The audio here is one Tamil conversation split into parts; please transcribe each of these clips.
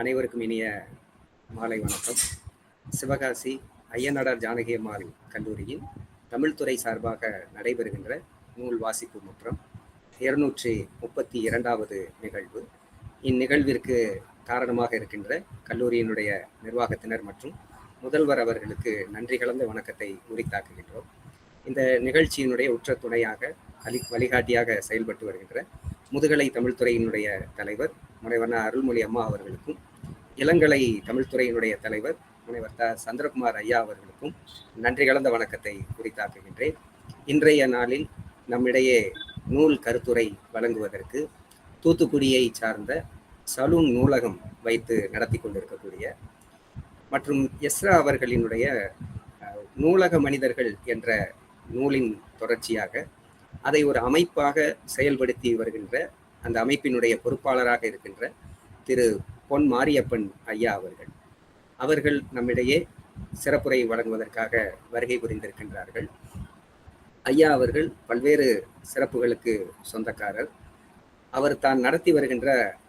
அனைவருக்கும் இனிய மாலை வணக்கம். சிவகாசி ஐயனடார் ஜானகி அம்மாள் கல்லூரியின் தமிழ்துறை சார்பாக நடைபெறுகின்ற நூல் வாசிப்பு முற்றம் இருநூற்றி முப்பத்தி இரண்டாவது நிகழ்வு. இந்நிகழ்விற்கு காரணமாக இருக்கின்ற கல்லூரியினுடைய நிர்வாகத்தினர் மற்றும் முதல்வர் அவர்களுக்கு நன்றி கலந்த வணக்கத்தை உரித்தாக்குகின்றோம். இந்த நிகழ்ச்சியினுடைய உற்ற துணையாக அலி வழிகாட்டியாக செயல்பட்டு வருகின்ற முதுகலை தமிழ்துறையினுடைய தலைவர் முனைவர் அருள்மொழி அம்மா அவர்களுக்கும் இளங்கலை தமிழ்துறையினுடைய தலைவர் முனைவர் த. சந்திரகுமார் ஐயா அவர்களுக்கும் நன்றி கலந்த வணக்கத்தை குறித்தாக்குகின்றேன் இன்றைய நாளில் நம்மிடையே நூல் கருத்துரை வழங்குவதற்கு தூத்துக்குடியை சார்ந்த சலூன் நூலகம் வைத்து நடத்தி கொண்டிருக்கக்கூடிய மற்றும் எஸ்ரா அவர்களினுடைய நூலக மனிதர்கள் என்ற நூலின் தொடர்ச்சியாக அதை ஒரு அமைப்பாக செயல்படுத்தி வருகின்ற அந்த அமைப்பினுடைய பொறுப்பாளராக இருக்கின்ற திரு. பொன் மாரியப்பன் ஐயா அவர்கள். அவர்கள் நம்மிடையே சிறப்புரை வழங்குவதற்காக வருகை புரிந்திருக்கின்றார்கள். ஐயா அவர்கள் பல்வேறு சிறப்புகளுக்கு சொந்தக்காரர். அவர் தான் நடத்தி வருகின்ற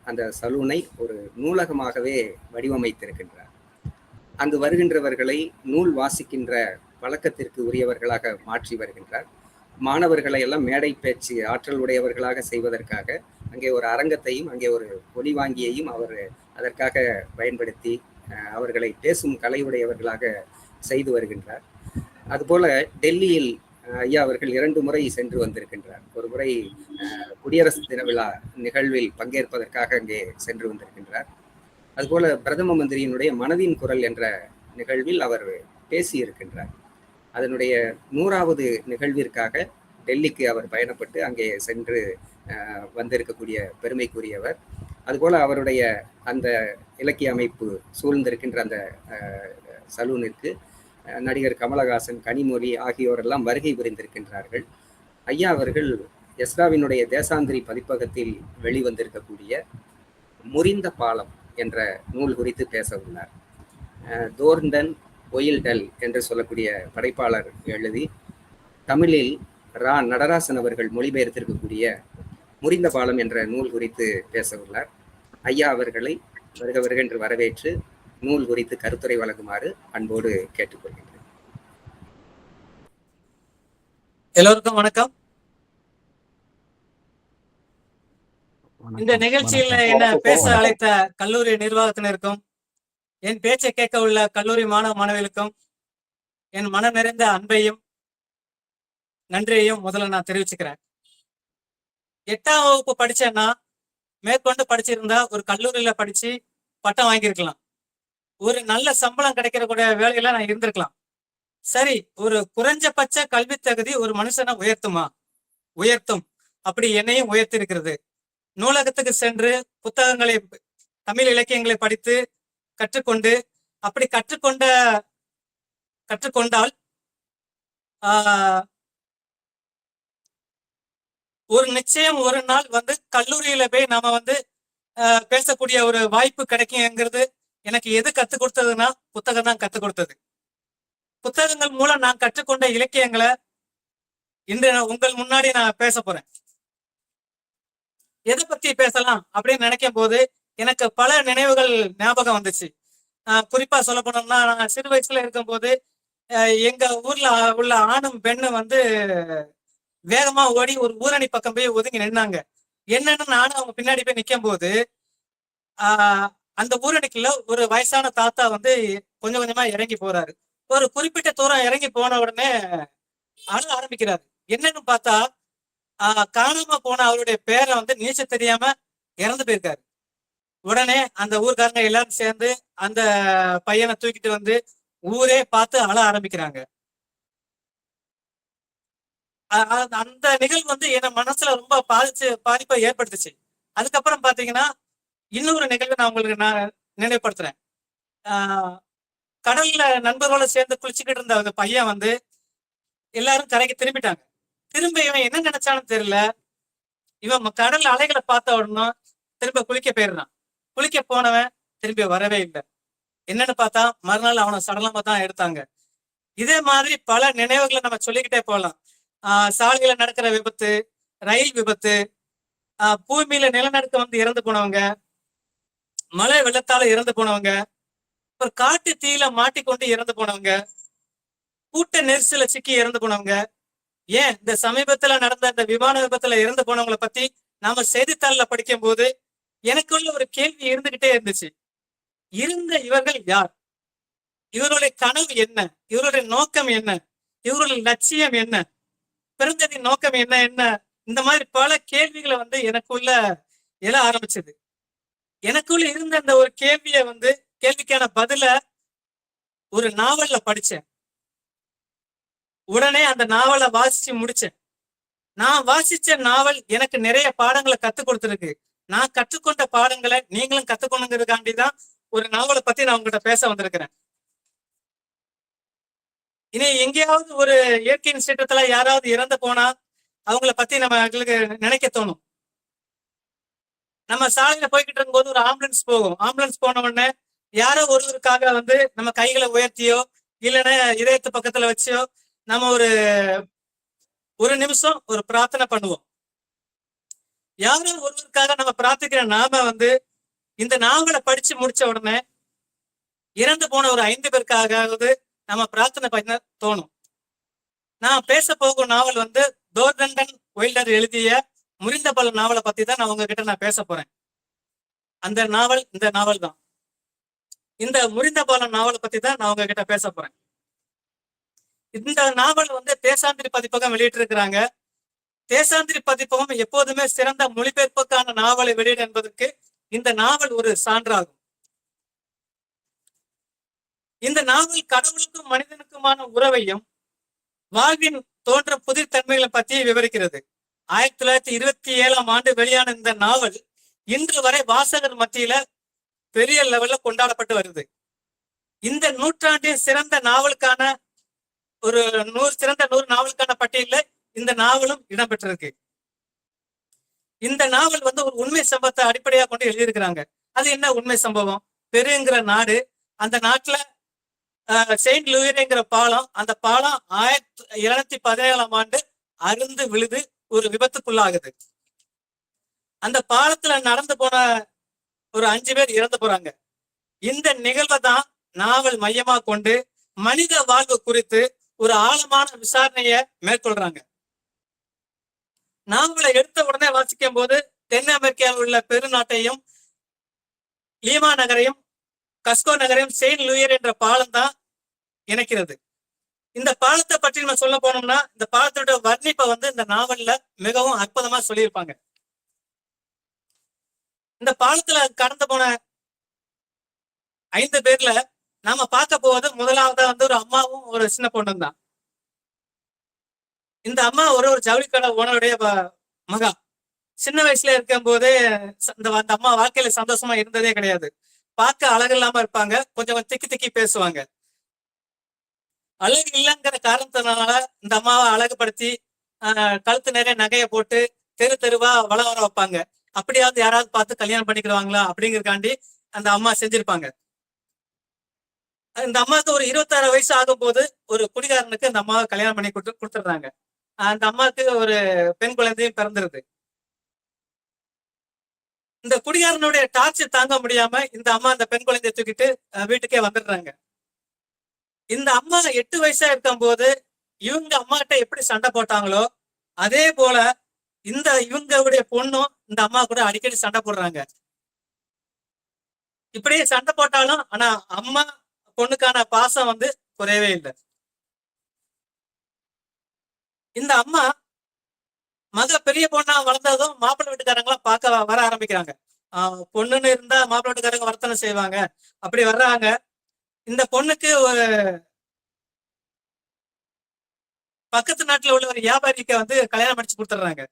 அந்த சலூனை ஒரு நூலகமாகவே வடிவமைத்திருக்கின்றார். அங்கு வருகின்றவர்களை நூல் வாசிக்கின்ற பழக்கத்திற்கு உரியவர்களாக மாற்றி வருகின்றார். மாணவர்களை எல்லாம் மேடை பேச்சு ஆற்றல் உடையவர்களாக செய்வதற்காக அங்கே ஒரு அரங்கத்தையும் அங்கே ஒரு ஒலி வாங்கியையும் அவர் அதற்காக பயன்படுத்தி அவர்களை பேசும் கலையுடையவர்களாக செய்து வருகின்றார். அதுபோல டெல்லியில் ஐயா அவர்கள் இரண்டு முறை சென்று வந்திருக்கின்றார். ஒரு முறை குடியரசு தின விழா நிகழ்வில் பங்கேற்பதற்காக அங்கே சென்று வந்திருக்கின்றார். அதுபோல பிரதம மந்திரியினுடைய மனதின் குரல் என்ற நிகழ்வில் அவர் பேசியிருக்கின்றார். அதனுடைய நூறாவது நிகழ்விற்காக டெல்லிக்கு அவர் பயணப்பட்டு அங்கே சென்று வந்திருக்கக்கூடிய பெருமைக்குரியவர். அதுபோல் அவருடைய அந்த இலக்கிய அமைப்பு சூழ்ந்திருக்கின்ற அந்த சலூனிற்கு நடிகர் கமலஹாசன் கனிமொழி ஆகியோரெல்லாம் வருகை புரிந்திருக்கின்றார்கள். ஐயா அவர்கள் எஸ்ராவினுடைய தேசாந்திரி பதிப்பகத்தில் வெளிவந்திருக்கக்கூடிய முறிந்த பாலம் என்ற நூல் குறித்து பேச உள்ளார். அஹ், தோர்ண்டன் ஒயில்டல் என்று சொல்லக்கூடிய படைப்பாளர் எழுதி தமிழில் ரா நடராசன் அவர்கள் மொழிபெயர்த்திருக்கக்கூடிய முறிந்த பாலம் என்ற நூல் குறித்து பேச உள்ளார் ஐயா அவர்களை வருக வருக என்று வரவேற்று நூல் குறித்து கருத்துரை வழங்குமாறு அன்போடு கேட்டுக்கொள்கின்றேன். எல்லோருக்கும் வணக்கம். இந்த நிகழ்ச்சியில என்ன பேச அழைத்த கல்லூரி நிர்வாகத்தினருக்கும் என் பேச்சை கேட்க உள்ள கல்லூரி மாணவ மாணவிகளுக்கும் என் மனம் நிறைந்த அன்பையும் நன்றியையும் முதல்ல நான் தெரிவிச்சுக்கிறேன். எட்டாம் வகுப்பு படிச்சேன்னா மேற்கொண்டு படிச்சிருந்தா ஒரு கல்லூரியில படிச்சு பட்டம் வாங்கியிருக்கலாம். ஒரு நல்ல சம்பளம் கிடைக்கிறக்கூடிய வேலையில நான் இருந்திருக்கலாம். சரி ஒரு குறைஞ்சபட்ச கல்வி தகுதி ஒரு மனுஷனை உயர்த்துமா? உயர்த்தும். அப்படி என்னையும் உயர்த்தி இருக்கிறது நூலகத்துக்கு சென்று புத்தகங்களை தமிழ் இலக்கியங்களை படித்து கற்றுக்கொண்டு அப்படி கற்றுக்கொண்ட கற்றுக்கொண்டால் ஆஹ், ஒரு நிச்சயம் ஒரு நாள் வந்து கல்லூரியில போய் நாம வந்து ஆஹ், பேசக்கூடிய ஒரு வாய்ப்பு கிடைக்குங்கிறது எனக்கு எது கத்துக் கொடுத்ததுன்னா புத்தகம் தான் கத்துக் கொடுத்தது. புத்தகங்கள் மூலம் நான் கற்றுக்கொண்ட இலக்கியங்களை இன்று உங்கள் முன்னாடி நான் பேச போறேன். எதை பத்தி பேசலாம் அப்படின்னு நினைக்கும் போது எனக்கு பல நினைவுகள் ஞாபகம் வந்துச்சு. குறிப்பா சொல்ல போனோம்னா நான் சிறு வயசுல இருக்கும்போது போது எங்க ஊர்ல உள்ள ஆணும் பெண்ணும் வந்து வேகமா ஓடி ஒரு ஊரணி பக்கம் போய் ஒதுங்கி நின்னாங்க. என்னன்னு நானும் அவங்க பின்னாடி போய் நிக்கும் போது ஆஹ் அந்த ஊரணிக்குள்ள ஒரு வயசான தாத்தா வந்து கொஞ்சம் கொஞ்சமா இறங்கி போறாரு. ஒரு குறிப்பிட்ட தூரம் இறங்கி போன உடனே அழ ஆரம்பிக்கிறாரு. என்னன்னு பார்த்தா ஆஹ் காணாம போன அவருடைய பேரை வந்து நீச்ச தெரியாம இறந்து போயிருக்காரு. உடனே அந்த ஊர்க்காரங்க எல்லாரும் சேர்ந்து அந்த பையனை தூக்கிட்டு வந்து ஊரே பார்த்து அழ ஆரம்பிக்கிறாங்க. அந்த நிகழ்வு வந்து என் மனசுல ரொம்ப பாதிச்சு பாதிப்பை ஏற்படுத்துச்சு. அதுக்கப்புறம் பாத்தீங்கன்னா இன்னொரு நிகழ்வு நான் உங்களுக்கு நான் நினைவுபடுத்துறேன். ஆஹ் கடல்ல நண்பர்களோட சேர்ந்து குளிச்சுக்கிட்டு இருந்த அந்த பையன் வந்து எல்லாரும் கரைக்கு திரும்பிட்டாங்க. திரும்ப இவன் என்ன நினைச்சான்னு தெரியல. இவன் கடல் அலைகளை பார்த்த உடனே திரும்ப குளிக்க போயிடுறான். குளிக்க போனவன் திரும்பி வரவே இல்லை. என்னன்னு பார்த்தா மறுநாள் அவனை சடலமா தான் எடுத்தாங்க. இதே மாதிரி பல நினைவுகளை நம்ம சொல்லிக்கிட்டே போகலாம். சாலையில நடக்கிற விபத்து ரயில் விபத்து ஆஹ் பூமியில நிலநடுக்கம் வந்து இறந்து போனவங்க மழை வெள்ளத்தால இறந்து போனவங்க அப்புறம் காட்டு தீயில மாட்டிக்கொண்டு இறந்து போனவங்க கூட்ட நெரிசல சிக்கி இறந்து போனவங்க ஏன் இந்த சமீபத்துல நடந்த இந்த விமான விபத்துல இறந்து போனவங்கள பத்தி நாம செய்தித்தாள்ல படிக்கும் போது எனக்குள்ள ஒரு கேள்வி இருந்துகிட்டே இருந்துச்சு. இருந்த இவர்கள் யார்? இவருடைய கனவு என்ன? இவருடைய நோக்கம் என்ன? இவருடைய லட்சியம் என்ன? பிறந்ததின் நோக்கம் என்ன என்ன? இந்த மாதிரி பல கேள்விகளை வந்து எனக்குள்ள எழ ஆரம்பிச்சது. எனக்குள்ள இருந்த அந்த ஒரு கேள்விய வந்து கேள்விக்கான பதில ஒரு நாவல்ல படிச்சேன். உடனே அந்த நாவலை வாசிச்சு முடிச்சேன். நான் வாசிச்ச நாவல் எனக்கு நிறைய பாடங்களை கத்துக் கொடுத்துருக்கு. நான் கற்றுக்கொண்ட பாடங்களை நீங்களும் கத்துக்கணுங்கிறதுக்காண்டி தான் ஒரு நாவலை பத்தி நான் உங்ககிட்ட பேச வந்திருக்கிறேன். இனி எங்கேயாவது ஒரு இயற்கையின் சீற்றத்துல யாராவது இறந்து போனா அவங்கள பத்தி நம்ம எங்களுக்கு நினைக்க தோணும். நம்ம சாலையில போய்கிட்டு இருக்கும்போது ஒரு ஆம்புலன்ஸ் போகும். ஆம்புலன்ஸ் போன உடனே யாரோ ஒருவருக்காக வந்து நம்ம கைகளை உயர்த்தியோ இல்லைன்னா இதயத்து பக்கத்துல வச்சோ நம்ம ஒரு ஒரு நிமிஷம் ஒரு பிரார்த்தனை பண்ணுவோம். யாரோ ஒருவருக்காக நம்ம பிரார்த்திக்கிற நாம வந்து இந்த நாவலை படிச்சு முடிச்ச உடனே இறந்து போன ஒரு ஐந்து பேருக்காகவது நம்ம பிரார்த்தனை பண்ண தோணும். நான் பேச போகும் நாவல் வந்து தோர்தண்டன் ஒயில்டர் எழுதிய முறிந்த பல நாவலை பத்தி தான் நான் உங்ககிட்ட நான் பேச போறேன். அந்த நாவல் இந்த நாவல் தான். இந்த முறிந்த பாலம் நாவலை பத்தி தான் நான் உங்ககிட்ட பேச போறேன். இந்த நாவல் வந்து தேசாந்திரி பதிப்பகம் வெளியிட்டு இருக்கிறாங்க தேசாந்திரி பதிப்பகம் எப்போதுமே சிறந்த மொழிபெயர்ப்புக்கான நாவலை வெளியிட என்பதற்கு இந்த நாவல் ஒரு சான்றாகும். இந்த நாவல் கடவுளுக்கும் மனிதனுக்குமான உறவையும் வாழ்வின் தோன்ற புதிர் தன்மைகளை பற்றி விவரிக்கிறது. ஆயிரத்தி தொள்ளாயிரத்தி இருபத்தி ஏழாம் ஆண்டு வெளியான இந்த நாவல் இன்று வரை வாசகர் மத்தியில பெரிய லெவல்ல கொண்டாடப்பட்டு வருது. இந்த நூற்றாண்டின் சிறந்த நாவலுக்கான ஒரு நூறு சிறந்த நூறு நாவலுக்கான பட்டியல்ல இந்த நாவலும் இடம்பெற்றிருக்கு. இந்த நாவல் வந்து ஒரு உண்மை சம்பவத்தை அடிப்படையாக கொண்டு எழுதியிருக்கிறாங்க. அது என்ன உண்மை சம்பவம்? பெருங்கிற நாடு அந்த நாட்டுல செயின்ட் லூயிரேங்கிற பாலம் அந்த பாலம் ஆயிரத்தி இருநூத்தி பதினேழாம் ஆண்டு அருந்து விழுது ஒரு விபத்துக்குள்ளாகுது. அந்த பாலத்துல நடந்து போன ஒரு அஞ்சு பேர் இறந்து போறாங்க. இந்த நிகழ்வை தான் நாவல் மையமா கொண்டு மனித வாழ்வு குறித்து ஒரு ஆழமான விசாரணைய மேற்கொள்றாங்க. நாவலை எடுத்த உடனே வாசிக்கும் போது தென் அமெரிக்காவில் உள்ள பெருநாட்டையும் லீமா நகரையும் கஸ்கோ நகரையும் செயின்ட் லூயர் என்ற பாலம் தான் இணைக்கிறது. இந்த பாலத்தை பற்றி நம்ம சொல்ல போனோம்னா இந்த பாலத்தோட வர்ணிப்பை வந்து இந்த நாவல்ல மிகவும் அற்புதமா சொல்லியிருப்பாங்க. இந்த பாலத்துல கடந்து போன ஐந்து பேர்ல நாம பார்க்க போவது முதலாவதா வந்து ஒரு அம்மாவும் ஒரு சின்ன பொண்ணும் தான். இந்த அம்மா ஒரு ஒரு ஜவுளி கடை ஓனருடைய மகா. சின்ன வயசுல இருக்கும் போதே ச- இந்த அந்த அம்மா வாழ்க்கையில சந்தோஷமா இருந்ததே கிடையாது. பார்க்க அழகு இல்லாம இருப்பாங்க. கொஞ்சம் கொஞ்சம் திக்கி திக்கி பேசுவாங்க. அழகு இல்லைங்கிற காரணத்தினால இந்த அம்மாவை அழகுபடுத்தி ஆஹ், கழுத்து நிறைய நகையை போட்டு தெரு தெருவா வள வர வைப்பாங்க. அப்படியாவது யாராவது பார்த்து கல்யாணம் பண்ணிக்கிறவாங்களா அப்படிங்கிறக்காண்டி அந்த அம்மா செஞ்சிருப்பாங்க. இந்த அம்மாவுக்கு ஒரு இருபத்தாறு வயசு ஆகும் போது ஒரு குடிகாரனுக்கு அந்த அம்மாவை கல்யாணம் பண்ணி கொடுத்து கொடுத்துடுறாங்க. அந்த அம்மாவுக்கு ஒரு பெண் குழந்தையும் பிறந்துருது. இந்த குடிகாரனுடைய டார்ச்சர் தாங்க முடியாம இந்த அம்மா அந்த பெண் குழந்தையை தூக்கிட்டு வீட்டுக்கே வந்துடுறாங்க. இந்த அம்மா எட்டு வயசா இருக்கும் போது இவங்க அம்மாட்ட எப்படி சண்டை போட்டாங்களோ அதே போல இந்த இவங்களுடைய பொண்ணும் இந்த அம்மா கூட அடிக்கடி சண்டை போடுறாங்க. இப்படியே சண்டை போட்டாலும் ஆனா அம்மா பொண்ணுக்கான பாசம் வந்து குறையவே இல்லை. இந்த அம்மா மக பெரிய பொண்ணா வளர்ந்ததும் மாப்பிள்ளை வீட்டுக்காரங்களாம் பார்க்க வர ஆரம்பிக்கிறாங்க. ஆஹ் பொண்ணுன்னு இருந்தா மாப்பிள்ளை வீட்டுக்காரங்க வர்த்தனை செய்வாங்க. அப்படி வர்றாங்க. இந்த பொண்ணுக்கு ஒரு பக்கத்து நாட்டுல உள்ள ஒரு வியாபாரிக்கு வந்து கல்யாணம் அடிச்சு கொடுத்துட்றாங்க.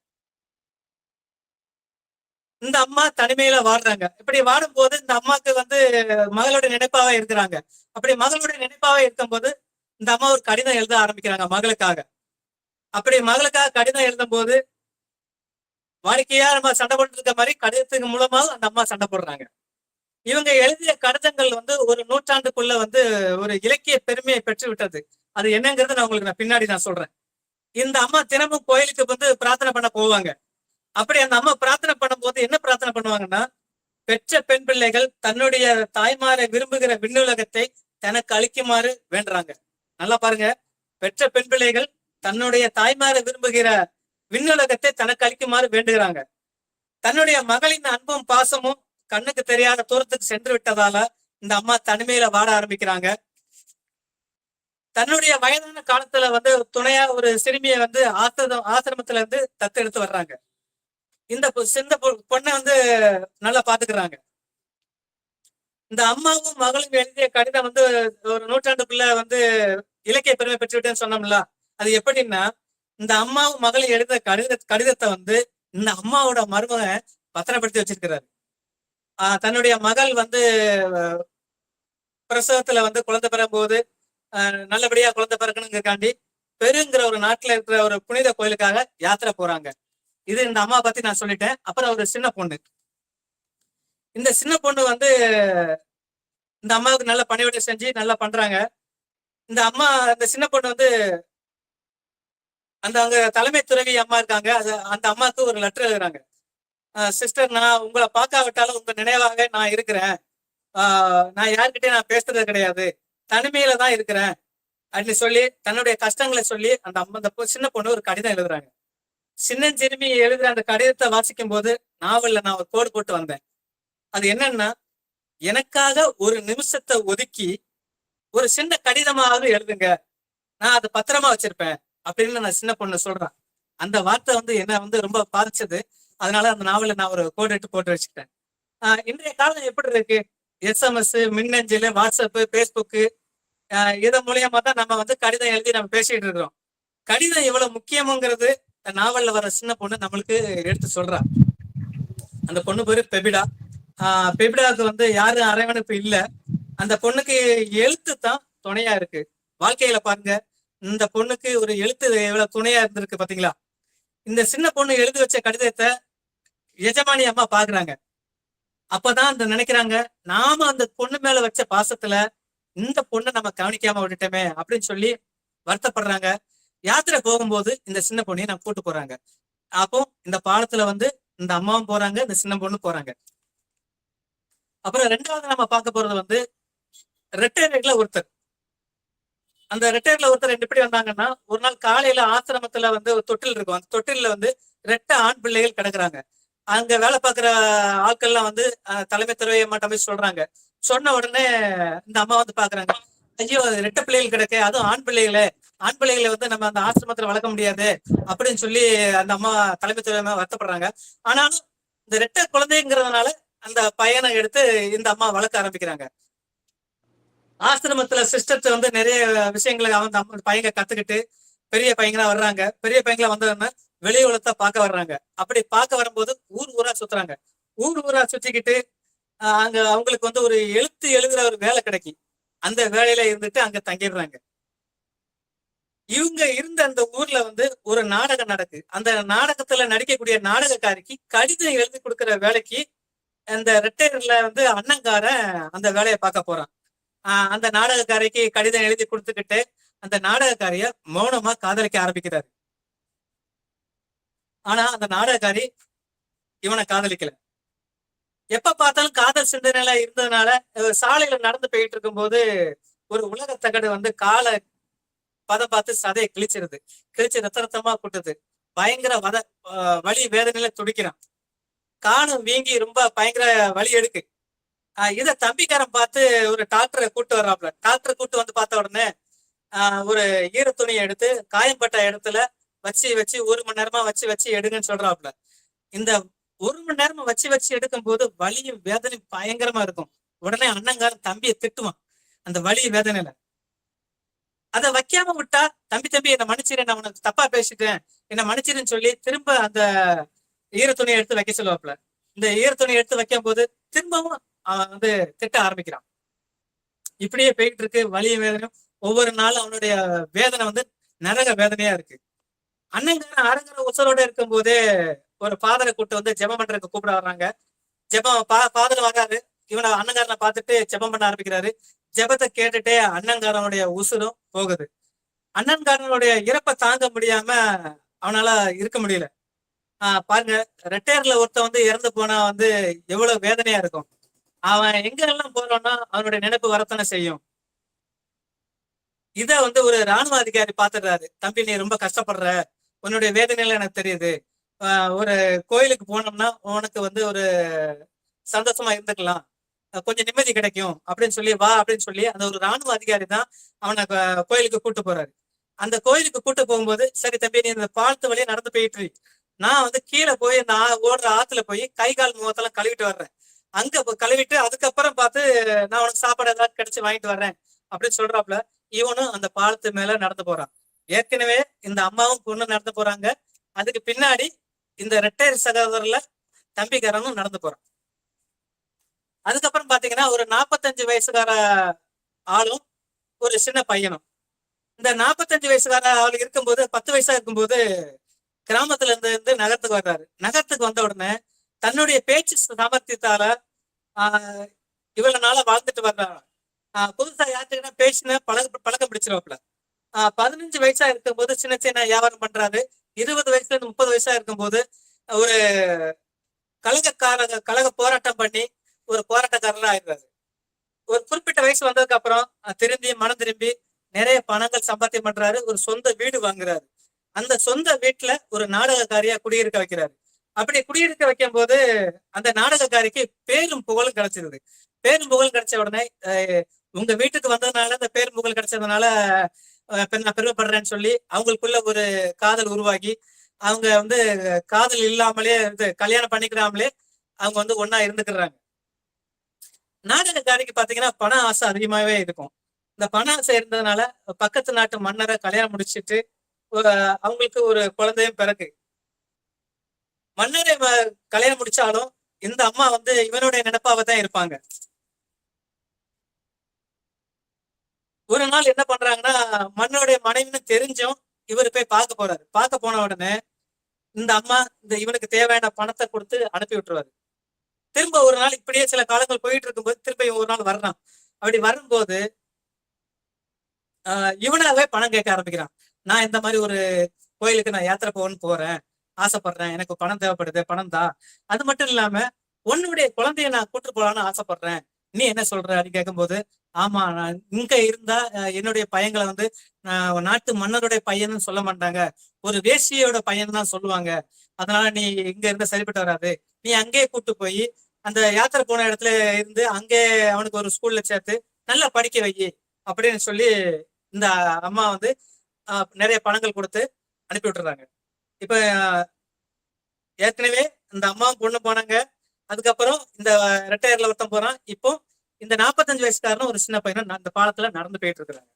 இந்த அம்மா தனிமையில வாடுறாங்க இப்படி வாடும்போது இந்த அம்மாக்கு வந்து மகளுடைய நினைப்பாவே இருக்கிறாங்க. அப்படி மகளுடைய நினைப்பாவே இருக்கும்போது இந்த அம்மா ஒரு கடிதம் எழுத ஆரம்பிக்கிறாங்க மகளுக்காக. அப்படி மகளுக்காக கடிதம் எழுதும் போது வாடிக்கையா நம்ம சண்டை போட்டு இருக்க மாதிரி கடிதத்துக்கு மூலமாக அந்த அம்மா சண்டை போடுறாங்க. இவங்க எழுதிய கடிதங்கள் வந்து ஒரு நூற்றாண்டுக்குள்ள வந்து ஒரு இலக்கிய பெருமையை பெற்று விட்டது. அது என்னங்கிறது நான் உங்களுக்கு நான் பின்னாடி நான் சொல்றேன். இந்த அம்மா தினமும் கோயிலுக்கு வந்து பிரார்த்தனை பண்ண போவாங்க. அப்படி அந்த அம்மா பிரார்த்தனை பண்ணும்போது என்ன பிரார்த்தனை பண்ணுவாங்கன்னா பெற்ற பெண் பிள்ளைகள் தன்னுடைய தாய்மாரை விரும்புகிற விண்ணுலகத்தை தனக்கு அளிக்குமாறு வேண்டுறாங்க. நல்லா பாருங்க. பெற்ற பெண் பிள்ளைகள் தன்னுடைய தாய்மாரை விரும்புகிற விண்ணுலகத்தை தனக்கு அளிக்குமாறு வேண்டுகிறாங்க. தன்னுடைய மகளின் அன்பும் பாசமும் கண்ணுக்கு தெரியாத தூரத்துக்கு சென்று விட்டதால இந்த அம்மா தனிமையில வாட ஆரம்பிக்கிறாங்க. தன்னுடைய வயதான காலத்துல வந்து துணையா ஒரு சிறுமியை வந்து ஆசிரம ஆசிரமத்துல இருந்து தத்தெடுத்து வர்றாங்க. இந்த சிந்த பொ- பொண்ணை வந்து நல்லா பாத்துக்கிறாங்க. இந்த அம்மாவும் மகளும் எழுதிய கடிதம் வந்து ஒரு நூற்றாண்டுக்குள்ள வந்து இலக்கிய பெருமை பெற்றுவிட்டேன்னு சொன்னோம்ல. அது எப்படின்னா இந்த அம்மாவும் மகளும் எழுத கடித கடிதத்தை வந்து இந்த அம்மாவோட மருமகன் பத்திரப்படுத்தி வச்சிருக்கிறாரு. ஆஹ் தன்னுடைய மகள் வந்து பிரசவத்துல வந்து குழந்தை பெறும்போது ஆஹ், நல்லபடியா குழந்தை பிறக்கணுங்கிறக்காண்டி பெருங்கிற ஒரு நாட்டுல இருக்கிற ஒரு புனித கோயிலுக்காக யாத்திரை போறாங்க. இது இந்த அம்மா பத்தி நான் சொல்லிட்டேன். அப்புறம் ஒரு சின்ன பொண்ணு. இந்த சின்ன பொண்ணு வந்து இந்த அம்மாவுக்கு நல்ல பணிவிடை செஞ்சு நல்லா பண்றாங்க. இந்த அம்மா இந்த சின்ன பொண்ணு வந்து அந்த அங்க தலைமை துறவி அம்மா இருக்காங்க. அது அந்த அம்மாவுக்கு ஒரு லெட்டர் எழுதுறாங்க. சிஸ்டர் நான் உங்களை பார்க்காவிட்டாலும் உங்க நினைவாக நான் இருக்கிறேன். நான் யார்கிட்டயும் நான் பேசுறது கிடையாது. தனிமையில தான் இருக்கிறேன். அப்படின்னு சொல்லி தன்னுடைய கஷ்டங்களை சொல்லி அந்த அம்மா அந்த சின்ன பொண்ணு ஒரு கடிதம் எழுதுறாங்க. சின்னஞ்சிறுமி எழுதுற அந்த கடிதத்தை வாசிக்கும் போது நாவல்ல நான் ஒரு கோடு போட்டு வந்தேன். அது என்னன்னா எனக்காக ஒரு நிமிஷத்தை ஒதுக்கி ஒரு சின்ன கடிதமாவது எழுதுங்க. நான் அதை பத்திரமா வச்சிருப்பேன். அப்படின்னு நான் சின்ன பொண்ணு சொல்றேன். அந்த வார்த்தை வந்து என்ன வந்து ரொம்ப பாதிச்சது. அதனால அந்த நாவல நான் ஒரு கோட் எடுத்து போட்டு வச்சுக்கிட்டேன். ஆஹ் இன்றைய காலம் எப்படி இருக்கு? எஸ்எம்எஸ் மின்னஞ்சல் வாட்ஸ்அப் ஃபேஸ்புக்கு இதன் மூலியமா தான் நம்ம வந்து கடிதம் எழுதி நம்ம பேசிட்டு இருக்கிறோம். கடிதம் எவ்வளவு முக்கியமுங்கிறது நாவல்ல வர சின்ன பொண்ணு நம்மளுக்கு எடுத்து சொல்றா. அந்த பொண்ணு பேரு பெபிடா. ஆஹ் பெபிடாவுக்கு வந்து யாரும் அரவணைப்பு இல்ல. அந்த பொண்ணுக்கு எழுத்து தான் துணையா இருக்கு. வாழ்க்கையில பாருங்க இந்த பொண்ணுக்கு ஒரு எழுத்து எவ்வளவு துணையா இருந்திருக்கு பாத்தீங்களா? இந்த சின்ன பொண்ணு எழுதி வச்ச கடிதத்தை எஜமானி அம்மா பாக்குறாங்க. அப்பதான் அந்த நினைக்கிறாங்க நாம அந்த பொண்ணு மேல வச்ச பாசத்துல இந்த பொண்ணை நம்ம கவனிக்காம விட்டுட்டோமே அப்படின்னு சொல்லி வருத்தப்படுறாங்க. யாத்திரை போகும்போது இந்த சின்ன பொண்ணையும் நான் கூட்டு போறாங்க. அப்போ இந்த பாலத்துல வந்து இந்த அம்மாவும் போறாங்க இந்த சின்ன பொண்ணு போறாங்க. அப்புறம் ரெண்டாவது நம்ம பார்க்க போறது வந்து ரெட்டையர்ல ஒருத்தர். அந்த ரெட்டையர்ல ஒருத்தர் ரெண்டு எப்படி வந்தாங்கன்னா ஒரு நாள் காலையில ஆசிரமத்துல வந்து ஒரு தொட்டில் இருக்கும். அந்த தொட்டில்ல வந்து ரெட்டை ஆண் பிள்ளைகள் கிடக்குறாங்க. அங்க வேலை பார்க்குற ஆட்கள்லாம் வந்து தலைமை துறை மாட்டம் போய் சொல்றாங்க. சொன்ன உடனே இந்த அம்மா வந்து பாக்குறாங்க ஐயோ ரெட்ட ரெட்டை பிள்ளைகள் கிடக்க. அதுவும் ஆண் பிள்ளைகளே. ஆண் பிள்ளைகளை வந்து நம்ம அந்த ஆசிரமத்துல வளர்க்க முடியாது அப்படின்னு சொல்லி அந்த அம்மா தலைமை துறை வருத்தப்படுறாங்க. ஆனாலும் இந்த ரெட்டை குழந்தைங்கிறதுனால அந்த பையனை எடுத்து இந்த அம்மா வளர்க்க ஆரம்பிக்கிறாங்க. ஆசிரமத்துல சிஸ்டத்தை வந்து நிறைய விஷயங்களை அவன் அந்த பையங்க கத்துக்கிட்டு பெரிய பையங்களா வர்றாங்க. பெரிய பையங்களா வந்தவங்க வெளி உலகத்தை பார்க்க வர்றாங்க. அப்படி பார்க்க வரும்போது ஊர் ஊரா சுத்துறாங்க. ஊர் ஊரா சுத்திக்கிட்டு அங்க அவங்களுக்கு வந்து ஒரு எழுத்து எழுதுற ஒரு வேலை கிடைக்கும். அந்த வேலையில இருந்துட்டு அங்க தங்கிடுறாங்க. இவங்க இருந்த அந்த ஊர்ல வந்து ஒரு நாடகம் நடக்கு. அந்த நாடகத்துல நடிக்கக்கூடிய நாடகக்காரிக்கு கடிதம் எழுதி கொடுக்குற வேலைக்கு அந்த ரிட்டையர்ல வந்து அண்ணங்காரன் அந்த வேலையை பார்க்க போறான். அந்த நாடகக்காரிக்கு கடிதம் எழுதி கொடுத்துக்கிட்டு அந்த நாடகக்காரிய மௌனமா காதலிக்க ஆரம்பிக்கிறாரு. ஆனா அந்த நாடகக்காரி இவனை காதலிக்கல. எப்ப பார்த்தாலும் காதல் சிந்தனையில இருந்ததுனால சாலையில நடந்து போயிட்டு இருக்கும்போது ஒரு உலகத்தகடு வந்து காலை பதம் பார்த்து சதையை கிழிச்சிருது. கிழிச்சு ரத்த ரத்தமா கூட்டுது. பயங்கர வத வலி வேதனையில துடிக்கிறான். காணும் வீங்கி ரொம்ப பயங்கர வலி எடுக்கு. இதை தம்பிக்காரன் பார்த்து ஒரு டாக்டரை கூட்டு வர்றாப்ல டாக்டரை கூட்டு வந்து பார்த்த உடனே ஆஹ் ஒரு ஈர துணியை எடுத்து காயம்பட்ட இடத்துல வச்சு வச்சு ஒரு மணி நேரமா வச்சு வச்சு எடுங்கன்னு சொல்றாப்ல இந்த ஒரு மணி நேரமா வச்சு வச்சு எடுக்கும் போது வலியும் வேதனையும் பயங்கரமா இருக்கும். உடனே அண்ணங்காரன் தம்பியை திட்டுவான் அந்த வலி வேதனையில. அதை வைக்காம விட்டா தம்பி தம்பி என்ன மன்னிச்சிரு நான் உனக்கு தப்பா பேசிட்டேன். என்ன மன்னிச்சிருன்னு சொல்லி திரும்ப அந்த ஈர துணியை எடுத்து வைக்க சொல்லுவாப்ல இந்த ஈர துணியை எடுத்து வைக்கும் போது திரும்பவும் அவன் வந்து திட்ட ஆரம்பிக்கிறான். இப்படியே போயிட்டு இருக்கு வலிய வேதனையும் ஒவ்வொரு நாளும் அவனுடைய வேதனை வந்து நரக வேதனையா இருக்கு. அண்ணங்காரன் அரங்கர உசரோட இருக்கும் போதே ஒரு ஃபாதரை கூட்டு வந்து ஜெபம் பண்றதுக்கு கூப்பிட வர்றாங்க. ஜெபம் பா ஃபாதர் வராரு. இவனை அண்ணங்காரனை பார்த்துட்டு ஜெபம் பண்ண ஆரம்பிக்கிறாரு. ஜெபத்தை கேட்டுட்டே அண்ணங்காரனுடைய உசுரும் போகுது. அண்ணன்காரனுடைய இறப்பை தாங்க முடியாம அவனால இருக்க முடியல. ஆஹ் பாருங்க ரெட்டையர்ல ஒருத்தன் வந்து இறந்து போனா வந்து எவ்வளவு வேதனையா இருக்கும். அவன் எங்க எல்லாம் போறான்னா அவனுடைய நினைப்பு வரத்தனை செய்யும். இத வந்து ஒரு ராணுவ அதிகாரி பாத்துடுறாரு தம்பி நீ ரொம்ப கஷ்டப்படுற. உன்னுடைய வேதனையில எனக்கு தெரியுது. ஒரு கோயிலுக்கு போனோம்னா உனக்கு வந்து ஒரு சந்தோஷமா இருந்துக்கலாம். கொஞ்சம் நிம்மதி கிடைக்கும். அப்படின்னு சொல்லி வா அப்படின்னு சொல்லி அந்த ஒரு ராணுவ அதிகாரி தான் அவனை கோயிலுக்கு கூட்டு போறாரு. அந்த கோயிலுக்கு கூட்டு போகும்போது சரி தம்பி நீ இந்த பாலத்து வழியே நடந்து போயிட்டு நான் வந்து கீழே போய் நான் ஓடுற ஆத்துல போய் கை கால் முகத்தெல்லாம் கழுவிட்டு வர்றேன். அங்க கழுவிட்டு அதுக்கப்புறம் பார்த்து நான் உனக்கு சாப்பாடு ஏதாவது கிடைச்சு வாங்கிட்டு வர்றேன் அப்படின்னு சொல்றாப்புல இவனும் அந்த பாலத்து மேல நடந்து போறான். ஏற்கனவே இந்த அம்மாவும் பொண்ணு நடந்து போறாங்க. அதுக்கு பின்னாடி இந்த ரெட்டையர் சகோதரர்ல தம்பிக்காரனும் நடந்து போறான். அதுக்கப்புறம் பாத்தீங்கன்னா ஒரு நாற்பத்தஞ்சு வயசுக்கார ஆளும் ஒரு சின்ன பையனும். இந்த நாற்பத்தஞ்சு வயசுக்கார ஆள் இருக்கும்போது பத்து வயசா இருக்கும்போது கிராமத்துல இருந்து இருந்து நகரத்துக்கு வர்றாரு. நகரத்துக்கு வந்த உடனே தன்னுடைய பேச்சு சாமர்த்தியத்தால ஆஹ் இவ்வளவு நாளா வாழ்ந்துட்டு வர்றாங்க. ஆஹ் புதுசா யார்கிட்ட பேசின பழக பழக்கம் பிடிச்சிருவாப்ல ஆஹ் பதினஞ்சு வயசா இருக்கும்போது சின்ன சின்ன வியாபாரம் பண்றாரு. இருபது வயசுல இருந்து முப்பது வயசா இருக்கும்போது ஒரு கழகக்கார கழக போராட்டம் பண்ணி ஒரு போராட்டக்காரரா ஆயிடுறாரு. ஒரு குறிப்பிட்ட வயசு வந்ததுக்கு அப்புறம் திரும்பி மனம் திரும்பி நிறைய பணங்கள் சம்பாத்தியம் பண்றாரு. ஒரு சொந்த வீடு வாங்குறாரு. அந்த சொந்த வீட்டுல ஒரு நாடகக்காரியா குடியிருக்க வைக்கிறாரு. அப்படி குடியிருக்க வைக்கும் போது அந்த நாடகக்காரிக்கு பேரும் புகழும் கிடைச்சிருது. பேரும் புகழ் கிடைச்ச உடனே உங்க வீட்டுக்கு வந்ததுனால அந்த பேரும் புகழ் கிடைச்சதுனால நான் பெருமைப்படுறேன்னு சொல்லி அவங்களுக்குள்ள ஒரு காதல் உருவாகி அவங்க வந்து காதல் இல்லாமலே இது கல்யாணம் பண்ணிக்கிறாமலே அவங்க வந்து ஒன்னா இருந்துக்கிறாங்க. நாடகக்காரிக்கு பாத்தீங்கன்னா பண ஆசை அதிகமாவே இருக்கும். இந்த பண ஆசை இருந்ததுனால பக்கத்து நாட்டு மன்னரை கல்யாணம் முடிச்சிட்டு அவங்களுக்கு ஒரு குழந்தையும் பிறகு மன்னரை கல்யாணம் முடிச்சாலும் இந்த அம்மா வந்து இவனுடைய நினைப்பாவை தான் இருப்பாங்க. ஒரு நாள் என்ன பண்றாங்கன்னா மன்னனுடைய மனைவின்னு தெரிஞ்சும் இவர் போய் பார்க்க போறாரு. பார்க்க போன உடனே இந்த அம்மா இந்த இவனுக்கு தேவையான பணத்தை கொடுத்து அனுப்பி விட்டுருவாரு. திரும்ப ஒரு நாள் இப்படியே சில காலங்கள் போயிட்டு இருக்கும்போது திரும்ப இவன் ஒரு நாள் வர்றான். அப்படி வரும்போது ஆஹ் இவனாவே பணம் கேட்க ஆரம்பிக்கிறான். நான் இந்த மாதிரி ஒரு கோயிலுக்கு நான் யாத்திரை போகணும்னு போறேன். ஆசைப்படுறேன். எனக்கு பணம் தேவைப்படுது பணம் தான். அது மட்டும் இல்லாம உன்னுடைய குழந்தைய நான் கூட்டு போலான்னு ஆசைப்படுறேன். நீ என்ன சொல்ற அப்படின்னு கேட்கும்போது ஆமா நான் இங்க இருந்தா என்னுடைய பையங்களை வந்து நான் நாட்டு மன்னருடைய பையன்னு சொல்ல மாட்டாங்க. ஒரு வேசியோட பையன் தான் சொல்லுவாங்க. அதனால நீ இங்க இருந்த சரிப்பட்டு வராது. நீ அங்கேயே கூட்டு போய் அந்த யாத்திரை போன இடத்துல இருந்து அங்கே அவனுக்கு ஒரு ஸ்கூல்ல சேர்த்து நல்லா படிக்க வை அப்படின்னு சொல்லி இந்த அம்மா வந்து ஆஹ், நிறைய பணங்கள் கொடுத்து அனுப்பி விட்டுறாங்க இப்ப ஏற்கனவே இந்த அம்மாவும் பொண்ணு போனாங்க. அதுக்கப்புறம் இந்த ரெட்டையர்ல ஒருத்தன் போறான். இப்போ இந்த நாற்பத்தஞ்சு வயசுக்காரனும் ஒரு சின்ன பையனும் அந்த பாலத்துல நடந்து போயிட்டு இருக்கிறாங்க.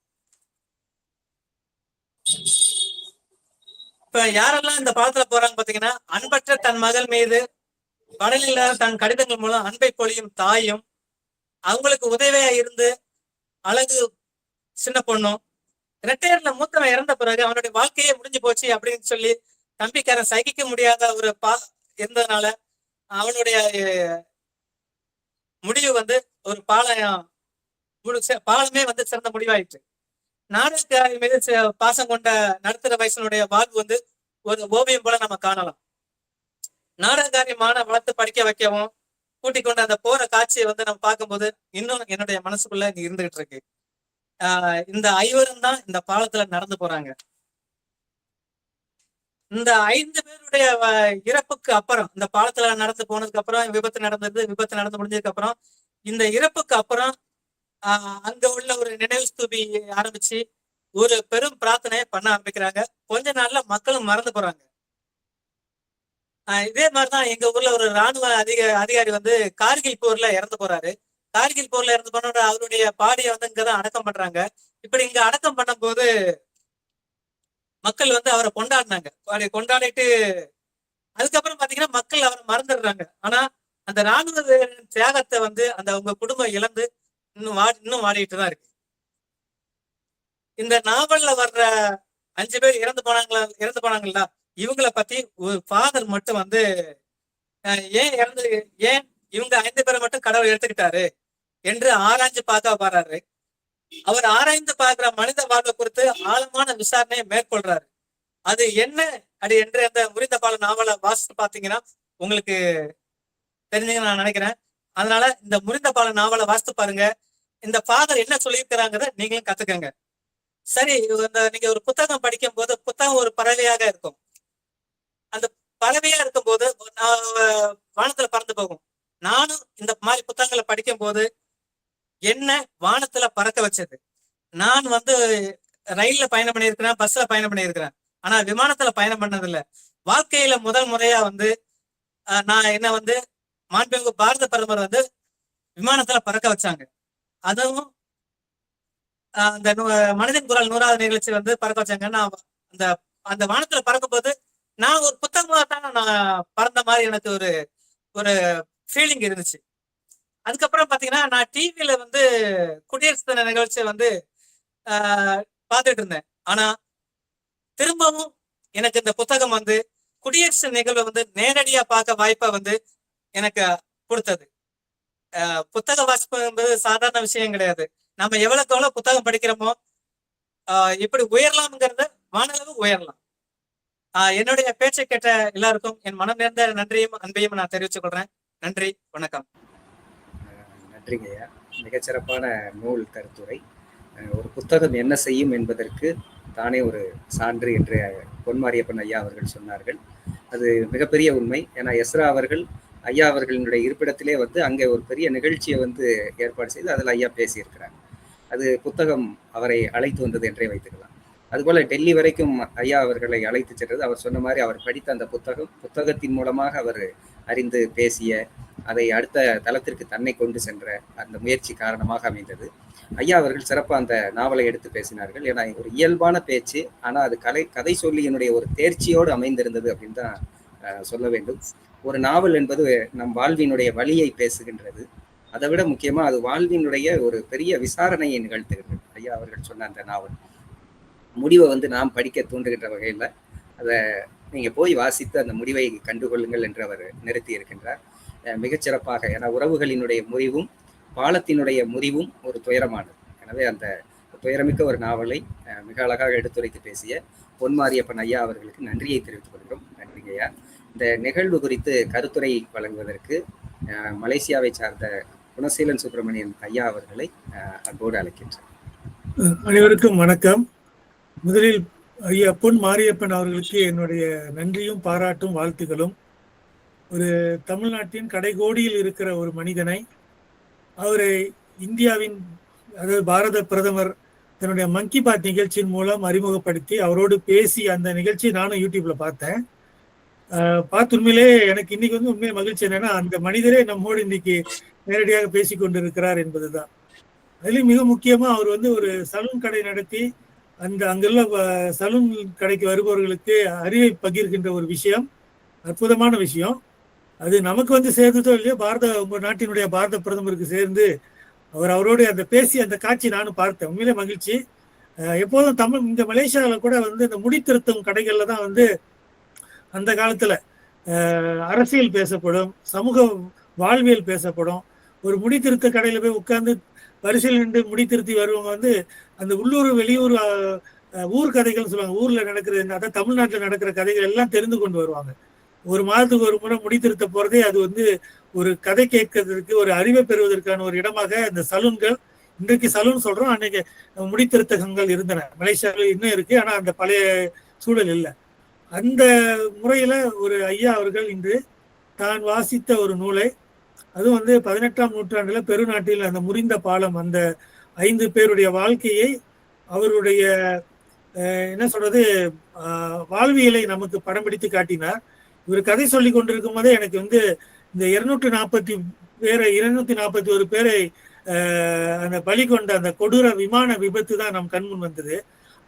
இப்ப யாரெல்லாம் இந்த பாலத்துல போறாங்க பாத்தீங்கன்னா அன்பற்ற தன் மகள் மீது கடலில் தன் கடிதங்கள் மூலம் அன்பை பொழியும் தாயும் அவங்களுக்கு உதவியா இருந்து அழகு சின்ன பொண்ணும் ரெட்டையர்ல மூத்தவன் இறந்த பிறகு அவனுடைய வாழ்க்கையே முடிஞ்சு போச்சு அப்படின்னு சொல்லி தம்பிக்காரன் சகிக்க முடியாத ஒரு பா இருந்ததுனால அவனுடைய முடிவு வந்து ஒரு பாளையம் முழு- பாலமே வந்து சிறந்த முடிவாயிற்று. நாடகக்காரி மீது பாசம் கொண்ட நடுத்தர வயசனுடைய வாழ்வு வந்து ஒரு ஓவியம் போல நம்ம காணலாம். நாடகக்காரி மான வளர்த்து படிக்க வைக்கவும் கூட்டிக் கொண்டு அந்த போற காட்சியை வந்து நம்ம பார்க்கும்போது இன்னும் என்னுடைய மனசுக்குள்ள இங்க இருந்துகிட்டு இருக்கு. ஆஹ் இந்த ஐவரும் தான் இந்த பாலத்துல நடந்து போறாங்க. இந்த ஐந்து பேருடைய இறப்புக்கு அப்புறம் இந்த பாலத்துல நடந்து போனதுக்கு அப்புறம் விபத்து நடந்தது விபத்து நடந்து முடிஞ்சதுக்கு அப்புறம் இந்த இறப்புக்கு அப்புறம் ஆஹ் அங்க உள்ள ஒரு நினைவு ஸ்தூபி ஆரம்பிச்சு ஒரு பெரும் பிரார்த்தனையை பண்ண ஆரம்பிக்கிறாங்க. கொஞ்ச நாள்ல மக்களும் மறந்து போறாங்க. இதே மாதிரிதான் எங்க ஊர்ல ஒரு ராணுவ அதிக அதிகாரி வந்து கார்கில் போர்ல இறந்து போறாரு. கார்கில் போர்ல இறந்து போனோட அவருடைய பாடியை வந்து இங்கதான் அடக்கம் பண்றாங்க. இப்படி இங்க அடக்கம் பண்ணும்போது மக்கள் வந்து அவரை கொண்டாடினாங்க. அவரை கொண்டாடிட்டு அதுக்கப்புறம் பாத்தீங்கன்னா மக்கள் அவரை மறந்துடுறாங்க. ஆனா அந்த ராணுவ தியாகத்தை வந்து அந்த அவங்க குடும்பம் இழந்து இன்னும் வாடி இன்னும் வாடிட்டு தான் இருக்கு. இந்த நாவல்ல வர்ற அஞ்சு பேர் இறந்து போனாங்களா இறந்து போனாங்களா இவங்கள பத்தி ஒரு ஃபாதர் மட்டும் வந்து அஹ், ஏன் இறந்து ஏன் இவங்க ஐந்து பேரை மட்டும் கடவுள் எடுத்துக்கிட்டாரு என்று ஆராய்ஞ்சு பார்க்க பாடுறாரு அவர் ஆராய்ந்து பார்க்கிற மனித வாழ்வை குறித்து ஆழமான விசாரணையை மேற்கொள்றாரு. அது என்ன? அப்படி என்று அந்த முறிந்த பால நாவலை வாசித்து பாத்தீங்கன்னா உங்களுக்கு தெரிஞ்சுங்க நான் நினைக்கிறேன். அதனால இந்த முறிந்த பால நாவலை வாசித்து பாருங்க. இந்த ஃபாதர் என்ன சொல்லியிருக்கிறாங்கிறத நீங்களும் கத்துக்கங்க. சரி இந்த நீங்க ஒரு புத்தகம் படிக்கும் போது புத்தகம் ஒரு பறவையாக இருக்கும். அந்த பறவையா இருக்கும் போது வானத்துல பறந்து போகும். நானும் இந்த மாதிரி புத்தகங்களை படிக்கும் போது என்ன வானத்துல பறக்க வச்சது. நான் வந்து ரயில்ல பயணம் பண்ணியிருக்கிறேன் பஸ்ல பயணம் பண்ணியிருக்கிறேன். ஆனா விமானத்துல பயணம் பண்ணதில்ல. வாழ்க்கையில முதல் முறையா வந்து அஹ், நான் என்ன வந்து மாண்புமிகு பாரத பிரதமர் வந்து விமானத்துல பறக்க வச்சாங்க. அதுவும் அந்த நூ- மனிதன் குரல் நூறாவது நிகழ்ச்சி வந்து பறக்க வச்சாங்க. நான் அந்த அந்த வானத்துல பறக்கும் போது நான் ஒரு புத்தகமா தான் நான் பறந்த மாதிரி எனக்கு ஒரு ஒரு ஃபீலிங் இருந்துச்சு. அதுக்கப்புறம் பாத்தீங்கன்னா நான் டிவியில வந்து குடியரசு தின நிகழ்ச்சியை வந்து ஆஹ் பார்த்துட்டு இருந்தேன். ஆனா திரும்பவும் எனக்கு இந்த புத்தகம் வந்து குடியரசு நிகழ்வை வந்து நேரடியா பார்க்க வாய்ப்பை வந்து எனக்கு கொடுத்தது. ஆஹ் புத்தக வாசிப்பு என்பது சாதாரண விஷயம் கிடையாது. நம்ம எவ்வளவுக்கு எவ்வளவு புத்தகம் படிக்கிறோமோ ஆஹ் இப்படி உயரலாம்ங்கிறத வானளவு உயரலாம். ஆஹ் என்னுடைய பேச்சை கேட்ட எல்லாருக்கும் என் மனம் நிறைந்த நன்றியும் அன்பையும் நான் தெரிவித்துக் கொள்றேன். நன்றி வணக்கம். நன்றிங்க ஐயா மிகச்சிறப்பான நூல் கருத்துரை. ஒரு புத்தகம் என்ன செய்யும் என்பதற்கு தானே ஒரு சான்று என்று பொன்மாரியப்பன் ஐயா அவர்கள் சொன்னார்கள். அது மிகப்பெரிய உண்மை. ஏன்னா எஸ்ரா அவர்கள் ஐயா அவர்களினுடைய இருப்பிடத்திலே வந்து அங்கே ஒரு பெரிய நிகழ்ச்சியை வந்து ஏற்பாடு செய்து அதில் ஐயா பேசியிருக்கிறார். அது புத்தகம் அவரை அழைத்து வந்தது என்றே வைத்துக்கலாம். அதுபோல டெல்லி வரைக்கும் ஐயா அவர்களை அழைத்து சென்றது. அவர் சொன்ன மாதிரி அவர் படித்த அந்த புத்தகம் புத்தகத்தின் மூலமாக அவர் அறிந்து பேசிய அதை அடுத்த தளத்திற்கு தன்னை கொண்டு சென்ற அந்த முயற்சி காரணமாக அமைந்தது. ஐயா அவர்கள் சிறப்பாக அந்த நாவலை எடுத்து பேசினார்கள். ஏன்னா ஒரு இயல்பான பேச்சு ஆனால் அது கலை கதை சொல்லியினுடைய ஒரு தேர்ச்சியோடு அமைந்திருந்தது அப்படின்னு தான் சொல்ல வேண்டும். ஒரு நாவல் என்பது நம் வாழ்வினுடைய வழியை பேசுகின்றது. அதை விட முக்கியமாக அது வாழ்வினுடைய ஒரு பெரிய விசாரணையை நிகழ்த்துகிறது. ஐயா அவர்கள் சொன்ன அந்த நாவல். முடிவை வந்து நாம் படிக்க தூண்டுகின்ற வகையில் அதை நீங்கள் போய் வாசித்து அந்த முடிவை கண்டுகொள்ளுங்கள் என்று அவர் நிறுத்தி இருக்கின்றார் மிகச்சிறப்பாக ஏன்னா உறவுகளினுடைய முறிவும் பாலத்தினுடைய முறிவும் ஒரு துயரமானது. எனவே அந்த துயரமிக்க ஒரு நாவலை மிக அழகாக எடுத்துரைத்து பேசிய பொன்மாரியப்பன் ஐயா அவர்களுக்கு நன்றியை தெரிவித்துக் கொள்கிறோம். நன்றிங்க ஐயா. இந்த நிகழ்வு குறித்து கருத்துரை வழங்குவதற்கு மலேசியாவை சார்ந்த குணசீலன் சுப்பிரமணியன் ஐயா அவர்களை அன்போடு அழைக்கின்றேன். அனைவருக்கும் வணக்கம். முதலில் ஐயா பொன் மாரியப்பன் அவர்களுக்கு என்னுடைய நன்றியும் பாராட்டும் வாழ்த்துகளும். ஒரு தமிழ்நாட்டின் கடைகோடியில் இருக்கிற ஒரு மனிதனை அவரை இந்தியாவின் அதாவது பாரத பிரதமர் தன்னுடைய மங்கி பாத் நிகழ்ச்சியின் மூலம் அறிமுகப்படுத்தி அவரோடு பேசி அந்த நிகழ்ச்சியை நானும் யூடியூப்ல பார்த்தேன். பார்த்து உண்மையிலே எனக்கு இன்னைக்கு வந்து உண்மையை மகிழ்ச்சி என்னன்னா அந்த மனிதரே நம்மோடு இன்னைக்கு நேரடியாக பேசி கொண்டிருக்கிறார் என்பதுதான். அதுலேயும் மிக முக்கியமா அவர் வந்து ஒரு சலூன் கடை நடத்தி அந்த அங்குள்ள வ- சலூன் கடைக்கு வருபவர்களுக்கு அறிவை பகிர்கின்ற ஒரு விஷயம் அற்புதமான விஷயம். அது நமக்கு வந்து சேர்ந்ததோ இல்லையோ பாரத உங்க நாட்டினுடைய பாரத பிரதமருக்கு சேர்ந்து அவர் அவரோடு அந்த பேசி அந்த காட்சி நானும் பார்த்தேன். உண்மையிலே மகிழ்ச்சி. எப்போதும் தமிழ் இந்த மலேசியாவில் கூட வந்து இந்த முடித்திருத்தும் கடைகளில் தான் வந்து அந்த காலத்தில் அரசியல் பேசப்படும் சமூக வாழ்வியல் பேசப்படும். ஒரு முடித்திருத்த கடையில் போய் உட்கார்ந்து வரிசையில் நின்று முடித்திருத்தி வருவவங்க வந்து அந்த உள்ளூர் வெளியூர் ஊர் கதைகள் சொல்லுவாங்க. ஊரில் நடக்கிற அதான் தமிழ்நாட்டில் நடக்கிற கதைகள் எல்லாம் தெரிந்து கொண்டு வருவாங்க. ஒரு மாதத்துக்கு ஒரு முறை முடித்திருத்த போறதே அது வந்து ஒரு கதை கேட்கறதுக்கு ஒரு அறிவை பெறுவதற்கான ஒரு இடமாக இந்த சலூன்கள் இன்றைக்கு சலூன் சொல்றோம் அன்னைக்கு முடித்திருத்தகங்கள் இருந்தன. மலேசியாவில் இன்னும் இருக்கு ஆனா அந்த பழைய சூழல் இல்லை. அந்த முறையில ஒரு ஐயா அவர்கள் இன்று தான் வாசித்த ஒரு நூலை அதுவும் வந்து பதினெட்டாம் நூற்றாண்டுல பெருநாட்டில் அந்த முறிந்த பாலம் அந்த ஐந்து பேருடைய வாழ்க்கையை அவருடைய என்ன சொல்றது வாழ்வியலை நமக்கு படம் பிடித்து காட்டினார். இவர் கதை சொல்லி கொண்டிருக்கும் போதே எனக்கு வந்து இந்த இருநூற்றி நாற்பத்தி பேரை இருநூத்தி நாற்பத்தி ஒரு பேரை அந்த பலி கொண்ட அந்த கொடூர விமான விபத்து தான் நம் கண்முன் வந்தது.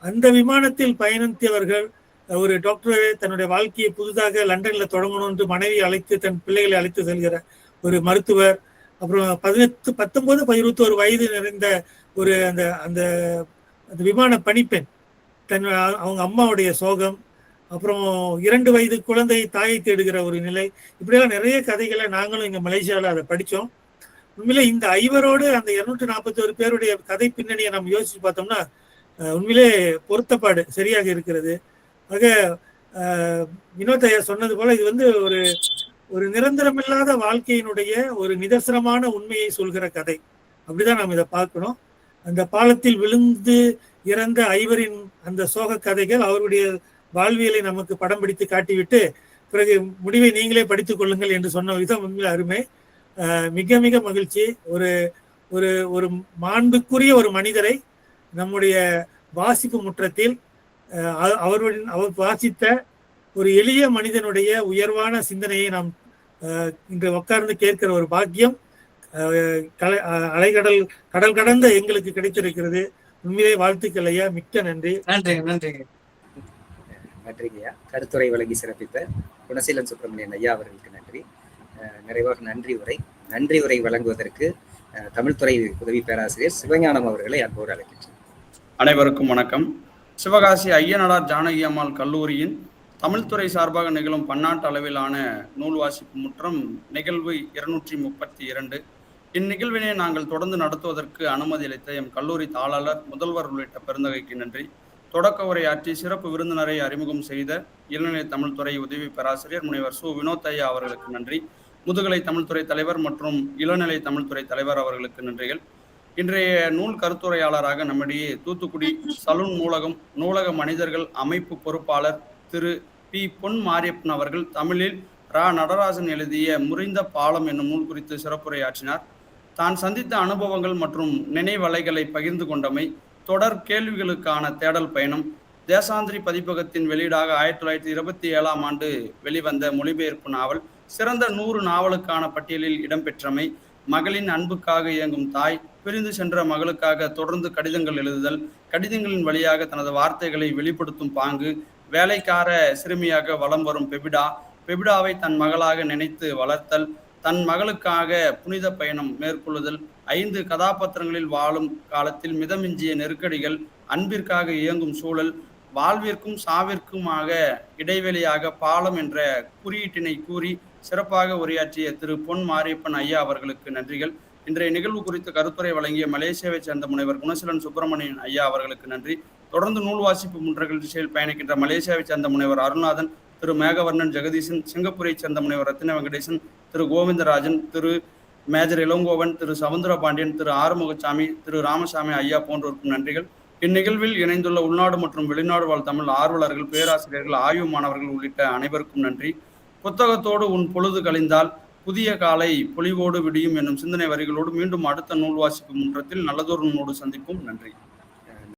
அந்த விமானத்தில் பயணித்தவர்கள் ஒரு டாக்டர் தன்னுடைய வாழ்க்கையை புதிதாக லண்டன்ல தொடங்கணும் என்று மனைவி அழைத்து தன் பிள்ளைகளை அழைத்து செல்கிற ஒரு மருத்துவர் அப்புறம் பதினெட்டு பத்தொன்பது இருபத்தோரு வயது நிறைந்த ஒரு அந்த அந்த அந்த விமான பணிப்பெண். தன் அவங்க அம்மாவுடைய சோகம் அப்புறம் இரண்டு வயது குழந்தை தாயை தேடுகிற ஒரு நிலை. இப்படியெல்லாம் நிறைய கதைகளை நாங்களும் இங்க மலேசியாவில் அதை படித்தோம் உண்மையிலே இந்த ஐவரோடு அந்த இருநூற்றி நாற்பத்தி ஒரு பேருடைய கதை பின்னணியை நம்ம யோசிச்சு பார்த்தோம்னா உண்மையிலே பொருத்தப்பாடு சரியாக இருக்கிறது. ஆக ஆஹ், வினோத் ஐயா சொன்னது போல இது வந்து ஒரு ஒரு நிரந்தரமில்லாத வாழ்க்கையினுடைய ஒரு நிதர்சனமான உண்மையை சொல்கிற கதை. அப்படிதான் நாம் இதை பார்க்கணும். அந்த பாலத்தில் விழுந்து இறந்த ஐவரின் அந்த சோக கதைகள் அவருடைய வாழ்வியலை நமக்கு படம் பிடித்து காட்டிவிட்டு பிறகு முடிவை நீங்களே படித்துக் கொள்ளுங்கள் என்று சொன்ன விதம் உண்மையில் அருமை. மிக மிக மகிழ்ச்சி. ஒரு ஒரு ஒரு மாண்புக்குரிய ஒரு மனிதரை நம்முடைய வாசிப்பு முற்றத்தில் அவர்களின் அவர் வாசித்த ஒரு எளிய மனிதனுடைய உயர்வான சிந்தனையை நாம் இன்று உட்கார்ந்து கேட்கிற ஒரு பாக்கியம் கலை அலைகடல் கடல் கடந்த எங்களுக்கு கிடைத்திருக்கிறது. உண்மையிலே வாழ்த்துக்கள் ஐயா. மிக்க நன்றி. நன்றி நன்றி நன்றிங்க ஐயா கருத்துரை வழங்கி சிறப்பித்த குணசீலன் சுப்பிரமணியன் ஐயா அவர்களுக்கு நன்றி. நிறைவாக நன்றி உரை. நன்றி உரை வழங்குவதற்கு தமிழ்துறை உதவி பேராசிரியர் சிவஞானம் அவர்களை அன்போடு அழைக்கின்றேன். அனைவருக்கும் வணக்கம். சிவகாசி ஐயனடார் ஜானகி அம்மாள் கல்லூரியின் தமிழ்துறை சார்பாக நிகழும் பன்னாட்டு அளவிலான நூல் வாசிப்பு முற்றம் நிகழ்வு இருநூற்றி முப்பத்தி இரண்டு. இந்நிகழ்வினை நாங்கள் தொடர்ந்து நடத்துவதற்கு அனுமதி அளித்த எம் கல்லூரி தாளாளர் முதல்வர் உள்ளிட்ட பெருந்தகைக்கு நன்றி. தொடக்க உரையாற்றி சிறப்பு விருந்தினரை அறிமுகம் செய்த இளநிலை தமிழ்துறை உதவி பேராசிரியர் முனைவர் சு. வினோத் ஐயா அவர்களுக்கு நன்றி. முதுகலை தமிழ்துறை தலைவர் மற்றும் இளநிலை தமிழ்துறை தலைவர் அவர்களுக்கு நன்றிகள். இன்றைய நூல் கருத்துரையாளராக நம்மிடையே தூத்துக்குடி சலூன் நூலகம் நூலக மனிதர்கள் அமைப்பு பொறுப்பாளர் திரு. பி. பொன் மாரியப்பன் அவர்கள் தமிழில் ரா. நடராஜன் எழுதிய முறிந்த பாலம் என்னும் நூல் குறித்து சிறப்புரையாற்றினார். தான் சந்தித்த அனுபவங்கள் மற்றும் நினைவலைகளை பகிர்ந்து கொண்டமை தொடர் கேள்விகளுக்கான தேடல் பயணம் தேசாந்திரி பதிப்பகத்தின் வெளியீடாக ஆயிரத்தி தொள்ளாயிரத்தி இருபத்தி ஏழாம் ஆண்டு வெளிவந்த மொழிபெயர்ப்பு நாவல் சிறந்த நூறு நாவலுக்கான பட்டியலில் இடம்பெற்றமை மகளின் அன்புக்காக இயங்கும் தாய் பிரிந்து சென்ற மகளுக்காக தொடர்ந்து கடிதங்கள் எழுதுதல் கடிதங்களின் வழியாக தனது வார்த்தைகளை வெளிப்படுத்தும் பாங்கு வேலைக்கார சிறுமியாக வலம் வரும் பெபிடா பெபிடாவை தன் மகளாக நினைத்து வளர்த்தல் தன் மகளுக்காக புனித பயணம் மேற்கொள்ளுதல் ஐந்து கதாபாத்திரங்களில் வாழும் காலத்தில் மிதமிஞ்சிய நெருக்கடிகள் அன்பிற்காக இயங்கும் சூழல் வாழ்விற்கும் சாவிற்குமாக இடைவெளியாக பாலம் என்ற குறியீட்டினை கூறி சிறப்பாக உரையாற்றிய திரு. பொன் மாரியப்பன் ஐயா அவர்களுக்கு நன்றிகள். இன்றைய நிகழ்வு குறித்து கருத்துரை வழங்கிய மலேசியாவை சேர்ந்த முனைவர் குணசீலன் சுப்பிரமணியன் ஐயா அவர்களுக்கு நன்றி. தொடர்ந்து நூல் வாசிப்பு முன்றகள் திசையில் பயணிக்கின்ற மலேசியாவை சேர்ந்த முனைவர் அருணாதன் திரு மேகவர்ணன் ஜெகதீசன் சிங்கப்பூரை சேர்ந்த முனைவர் ரத்தின வெங்கடேசன் திரு கோவிந்தராஜன் திரு மேஜர் இளங்கோவன் திரு சவுந்தர பாண்டியன் திரு ஆறுமுகசாமி திரு ராமசாமி ஐயா போன்றோருக்கும் நன்றிகள். இந்நிகழ்வில் இணைந்துள்ள உள்நாடு மற்றும் வெளிநாடு வாழ் தமிழ் ஆர்வலர்கள் பேராசிரியர்கள் ஆய்வு மாணவர்கள் உள்ளிட்ட அனைவருக்கும் நன்றி. புத்தகத்தோடு உன் பொழுது கழிந்தால் புதிய காலை பொலிவோடு விடியும் என்னும் சிந்தனை வரிகளோடு மீண்டும் அடுத்த நூல் வாசிப்பு முன்றத்தில் நல்லதொரு நூலோடு சந்திப்போம். நன்றி.